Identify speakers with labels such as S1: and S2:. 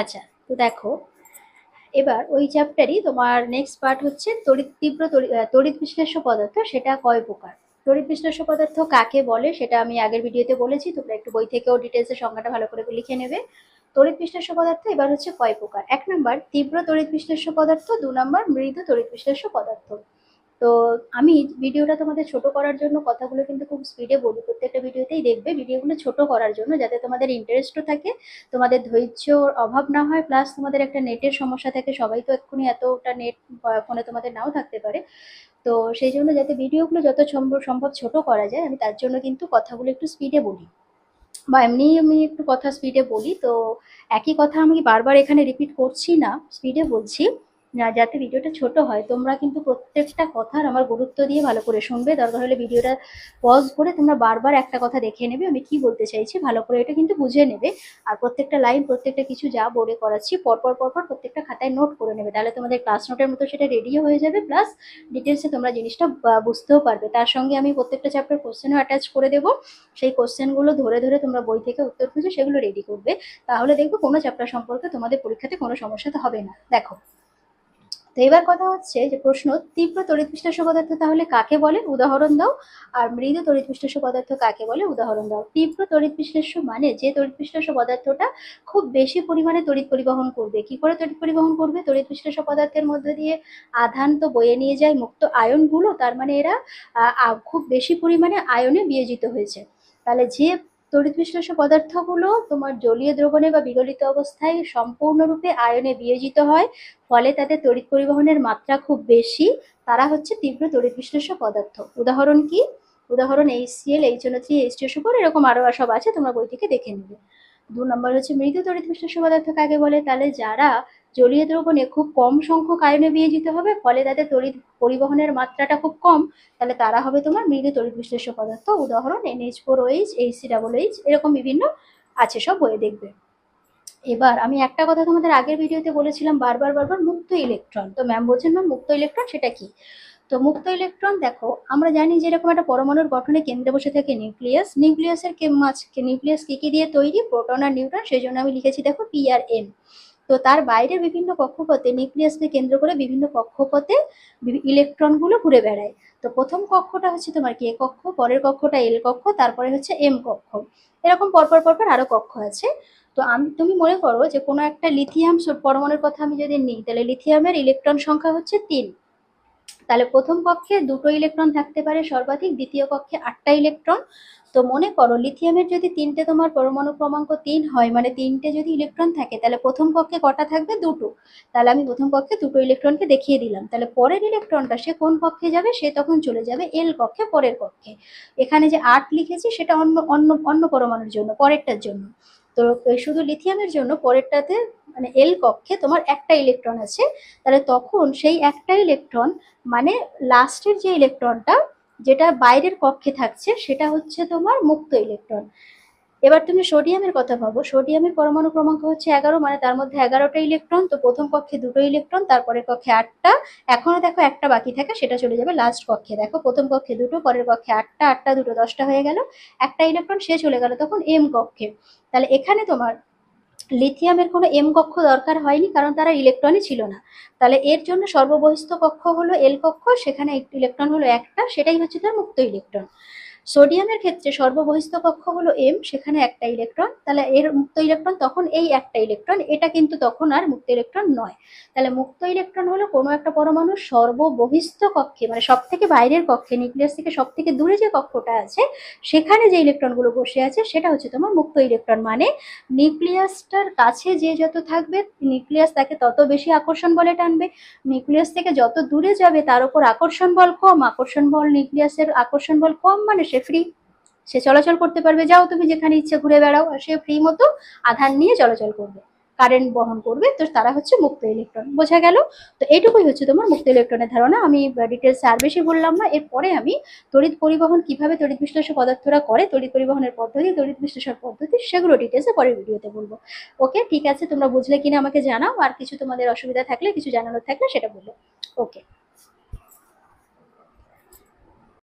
S1: আচ্ছা তো দেখো, এবার ওই চ্যাপ্টারই তোমার নেক্সট পার্ট হচ্ছে তড়িৎ, তীব্র তড়ি- তড়িৎ বিশ্লেষ্য পদার্থ, সেটা কয় প্রকার? তড়িৎ বিশ্লেষ্য পদার্থ কাকে বলে সেটা আমি আগের ভিডিওতে বলেছি, তোমরা একটু বই থেকেও ডিটেলসের সংজ্ঞাটা ভালো করে লিখে নেবে। তড়িৎ বিশ্লেষ্য পদার্থ এবার হচ্ছে কয় প্রকার? এক নম্বর তীব্র তড়িৎ বিশ্লেষ্য পদার্থ, দু নম্বর মৃদু তড়িৎ বিশ্লেষ্য পদার্থ। তো আমি ভিডিওটা তোমাদের ছোট করার জন্য কথাগুলো কিন্তু খুব স্পিডে বলি। প্রত্যেকটা ভিডিওতেই দেখবে ভিডিওগুলো ছোট করার জন্য যাতে তোমাদের ইন্টারেস্টও থাকে, তোমাদের ধৈর্যর অভাব না হয় প্লাস তোমাদের একটা নেটের সমস্যা থাকে, সবাই তো এক্ষুনি এতটা নেট ফোনে তোমাদের নাও থাকতে পারে। তো সেই জন্য যাতে ভিডিওগুলো যত সম্ভব সম্ভব ছোট করা যায়, আমি তার জন্য কিন্তু কথাগুলো একটু স্পিডে বলি। বা এমনি আমি একটু কথা স্পিডে বলি, তো একই কথা আমি বারবার এখানে রিপিট করছি না স্পিডে বলছি। যাতে ভিডিওটা ছোট হয়, তোমরা কিন্তু প্রত্যেকটা কথার আমার গুরুত্ব দিয়ে ভালো করে শুনবে। দরকার হলে ভিডিওটা পজ করে তোমরা বারবার একটা কথা দেখে নেবে। আমি কি বলতে চাইছি, ভালো করে এটা কিন্তু বুঝে নেবে। আর প্রত্যেকটা লাইন প্রত্যেকটা কিছু যা বোর্ডে করাচ্ছি, পরপর পরপর প্রত্যেকটা খাতায় নোট করে নেবে। তাহলে তোমাদের ক্লাস নোটের মতো সেটা রেডিও হয়ে যাবে প্লাস ডিটেলসে তোমরা জিনিসটা বুঝতেও পারবে। তার সঙ্গে আমি প্রত্যেকটা চ্যাপ্টার কোশ্চেনও অ্যাটাচ করে দেবো। সেই কোশ্চেনগুলো ধরে ধরে তোমরা বই থেকে উত্তর খুঁজে সেগুলো রেডি করবে। তাহলে দেখবে কোনো চ্যাপ্টার সম্পর্কে তোমাদের পরীক্ষাতে কোনো সমস্যা হবে না। দেখো। তো এবার কথা হচ্ছে যে প্রশ্ন, তীব্র বিশ্লেষ্য পদার্থ তাহলে কাকে বলে? উদাহরণ দাও। আর মৃদু বিশ্লেষ্য পদার্থ কাকে বলে? উদাহরণ দাও। তীব্র তড়িৎ বিশ্লেষ্য মানে যে তড়িৎ বিশ্লেষ্য পদার্থটা খুব বেশি পরিমাণে তড়িৎ পরিবহন করবে। কি করে তড়িৎ পরিবহন করবে? তড়িৎ বিশ্লেষ্য পদার্থের মধ্যে দিয়ে আধান তো বয়ে নিয়ে যায়, মুক্ত আয়নগুলো, তার মানে এরা খুব বেশি পরিমাণে আয়নে বিয়োজিত হয়েছে। তাহলে যে তড়িৎ বিশ্লেষ্য পদার্থগুলো তোমার জলীয় দ্রবণে বা বিগলিত অবস্থায় সম্পূর্ণরূপে আয়নে বিয়োজিত হয়, ফলে তাদের তড়িৎ পরিবহনের মাত্রা খুব বেশি। তারা হচ্ছে তীব্র তড়িৎ বিশ্লেষ্য পদার্থ। উদাহরণ কি? উদাহরণ H CL H three H এরকম আরও সব আছে, তোমরা বইটিকে দেখে নেবে। দু নম্বর হচ্ছে মৃদু তড়িৎ বিশ্লেষ্য পদার্থ কাকে বলে, তাহলে যারা জলীয় দ্রবণে খুব কম সংখ্যক আয়নে বিয়োজিত হবে, ফলে তাদের তড়িৎ পরিবহনের মাত্রাটা খুব কম, তাহলে তারা হবে তোমার মৃদু তড়িৎ বিশ্লেষ্য পদার্থ উদাহরণ NH four OH H C double H এরকম বিভিন্ন আছে, সব বইয়ে দেখবে। এবার আমি একটা কথা তোমাদের আগের ভিডিওতে বলেছিলাম, বারবার বারবার মুক্ত ইলেকট্রন। তো ম্যাম বলছেন ম্যাম মুক্ত ইলেকট্রন সেটা কি? তো মুক্ত ইলেকট্রন দেখো, আমরা জানি যে এরকম একটা পরমাণুর গঠনে কেন্দ্রে বসে থাকে নিউক্লিয়াস। নিউক্লিয়াসের কে মাছ নিউক্লিয়াস কি কি দিয়ে তৈরি? প্রোটন আর নিউট্রন সেই জন্য আমি লিখেছি, দেখো পি আর এন তো তার বাইরে বিভিন্ন কক্ষপথে নিউক্লিয়াসকে কেন্দ্র করে বিভিন্ন কক্ষপথে ইলেকট্রনগুলো ঘুরে বেড়ায়। তো প্রথম কক্ষটা হচ্ছে তোমার কে কক্ষ, পরের কক্ষটা এল কক্ষ, তারপরে হচ্ছে এম কক্ষ। এরকম পরপর পরপর আরও কক্ষ আছে। তো আমি, তুমি মনে করো যে কোনো একটা লিথিয়াম পরমাণুর কথা আমি যদি নিই, তাহলে লিথিয়ামের ইলেকট্রন সংখ্যা হচ্ছে তিন। তাহলে প্রথম কক্ষে দুটো ইলেকট্রন থাকতে পারে, সর্বাধিক দ্বিতীয় কক্ষে আটটা ইলেকট্রন। তো মনে করো, লিথিয়ামের যদি তিনটে তোমার পরমাণু ক্রমাঙ্ক তিন হয় মানে তিনটে যদি ইলেকট্রন থাকে, তাহলে প্রথম কক্ষে কটা থাকবে? দুটো। তাহলে আমি প্রথম কক্ষে দুটো ইলেকট্রনকে দেখিয়ে দিলাম। তাহলে পরের ইলেকট্রনটা সে কোন কক্ষে যাবে? সে তখন চলে যাবে এল কক্ষে, পরের কক্ষে। এখানে যে আট লিখেছি, সেটা অন্য অন্য অন্য পরমাণুর জন্য, পরেরটার জন্য। তো শুধু লিথিয়ামের জন্য পরেরটাতে মানে এল কক্ষে তোমার একটা ইলেকট্রন আছে। তাহলে তখন সেই একটা ইলেকট্রন মানে লাস্টের যে ইলেকট্রনটা যেটা বাইরের কক্ষে থাকছে, সেটা হচ্ছে তোমার মুক্ত ইলেকট্রন এবার তুমি সোডিয়ামের কথা ভাবো। সোডিয়ামের পরমাণু ক্রমাঙ্ক হচ্ছে এগারো মানে তার মধ্যে এগারোটা ইলেকট্রন, তো প্রথম কক্ষে দুটো ইলেকট্রন, তারপরের কক্ষে আটটা। এখনও দেখো একটা বাকি থাকে, সেটা চলে যাবে লাস্ট কক্ষে। দেখো প্রথম কক্ষে দুটো, পরের কক্ষে আটটা আটটা দুটো, দশটা হয়ে গেল। একটা ইলেকট্রন, সে চলে গেল তখন এম কক্ষে। তাহলে এখানে তোমার লিথিয়ামের কোনো এম কক্ষ দরকার হয়নি, কারণ তারা ইলেকট্রনই ছিল না। তাহলে এর জন্য সর্ববহিস্থ কক্ষ হলো এল কক্ষ, সেখানে ইলেকট্রন হলো একটা, সেটাই হচ্ছে তার মুক্ত ইলেকট্রন। সোডিয়ামের ক্ষেত্রে সর্ববহিস্থ কক্ষ হলো এম সেখানে একটা ইলেকট্রন, তাহলে এর মুক্ত ইলেকট্রন তখন এই একটা ইলেকট্রন, এটা কিন্তু তখন আর মুক্ত ইলেকট্রন নয়। তাহলে মুক্ত ইলেকট্রন হলো কোনো একটা পরমাণু সর্ববহিস্থ কক্ষে মানে সব থেকে বাইরের কক্ষে, নিউক্লিয়াস থেকে সব থেকে দূরে যে কক্ষটা আছে, সেখানে যে ইলেকট্রনগুলো বসে আছে, সেটা হচ্ছে তোমার মুক্ত ইলেকট্রন। মানে নিউক্লিয়াসটার কাছে যে যত থাকবে, নিউক্লিয়াস তাকে তত বেশি আকর্ষণ বলে টানবে। নিউক্লিয়াস থেকে যত দূরে যাবে, তার উপর আকর্ষণ বল কম। আকর্ষণ বল নিউক্লিয়াসের আকর্ষণ বল কম মানে সে ফ্রি সে চলাচল করতে পারবে, যাও তুমি যেখানে ইচ্ছে ঘুরে বেড়াও, আর সে ফ্রি মতো আধান নিয়ে চলাচল করবে। কারেন্ট বহন করবে, তো তারা হচ্ছে মুক্ত ইলেকট্রন বোঝা গেল? তো এইটুকুই হচ্ছে তোমার মুক্ত ইলেকট্রনের ধারণা। আমি ডিটেলস আর বেশি বললাম না। এরপরে আমি তড়িৎ পরিবহন কীভাবে তড়িৎ বিশ্লেষণ পদার্থরা করে, তড়িৎ পরিবহনের পদ্ধতি, তড়িৎ বিশ্লেষণ পদ্ধতি, সেগুলো ডিটেলসে পরের ভিডিওতে বলব। ওকে, ঠিক আছে? তোমরা বুঝলে কিনা আমাকে জানাও। আর কিছু তোমাদের অসুবিধা থাকলে, কিছু জানানোর থাকলে সেটা বলো ওকে।